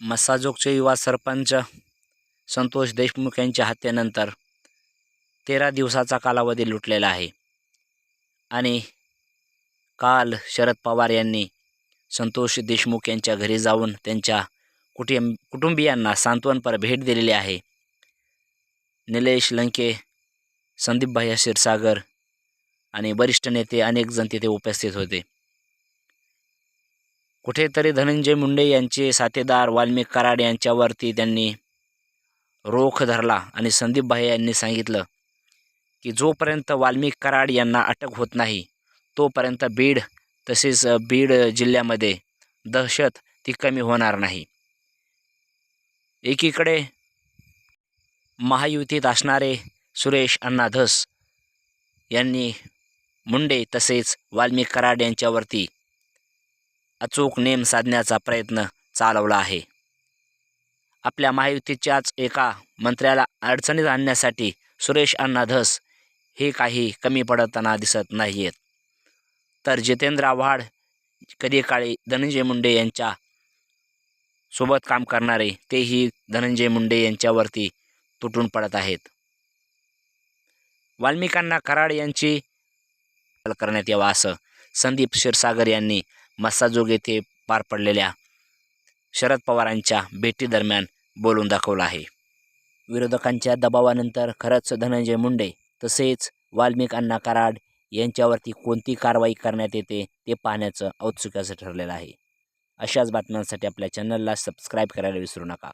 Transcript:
मस्साजोगचे युवा सरपंच संतोष देशमुख यांच्या हत्येनंतर तेरा दिवसाचा कालावधी लुटलेला आहे. आणि काल शरद पवार यांनी संतोष देशमुख यांच्या घरी जाऊन त्यांच्या कुटुंब कुटुंबियांना सांत्वनपर भेट दिलेली आहे. निलेश लंके संदीप भैया क्षीरसागर आणि वरिष्ठ नेते अनेक जण तिथे उपस्थित होते. कुठेतरी धनंजय मुंडे यांचे साथीदार वाल्मिक कराड यांच्यावरती त्यांनी रोख धरला आणि संदीप यांनी सांगितलं की जोपर्यंत वाल्मिक कराड यांना अटक होत नाही तोपर्यंत बीड तसेच बीड जिल्ह्यामध्ये दहशत ती कमी होणार नाही. एकीकडे महायुतीत असणारे सुरेश अण्णा धस यांनी मुंडे तसेच वाल्मिक कराड यांच्यावरती अचूक नेम साधण्याचा प्रयत्न चालवला आहे. आपल्या महायुतीच्याच एका मंत्र्याला अडचणीत आणण्यासाठी सुरेश अण्णा धस हे काही कमी पडताना दिसत नाही आहेत तर जितेंद्र आव्हाड कधी काळी धनंजय मुंडे यांच्या सोबत काम करणारे तेही धनंजय मुंडे यांच्यावरती तुटून पडत आहेत. वाल्मिकांना कराड यांची करण्यात यावा असं संदीप क्षीरसागर यांनी मस्साजोग येथे पार पडलेल्या शरद पवारांच्या भेटीदरम्यान बोलून दाखवलं आहे. विरोधकांच्या दबावानंतर खरंच धनंजय मुंडे तसेच वाल्मिक अण्णा कराड यांच्यावरती कोणती कारवाई करण्यात येते ते पाहण्याचं औत्सुक्याचं ठरलेलं आहे. अशाच बातम्यांसाठी आपल्या चॅनलला सबस्क्राईब करायला विसरू नका.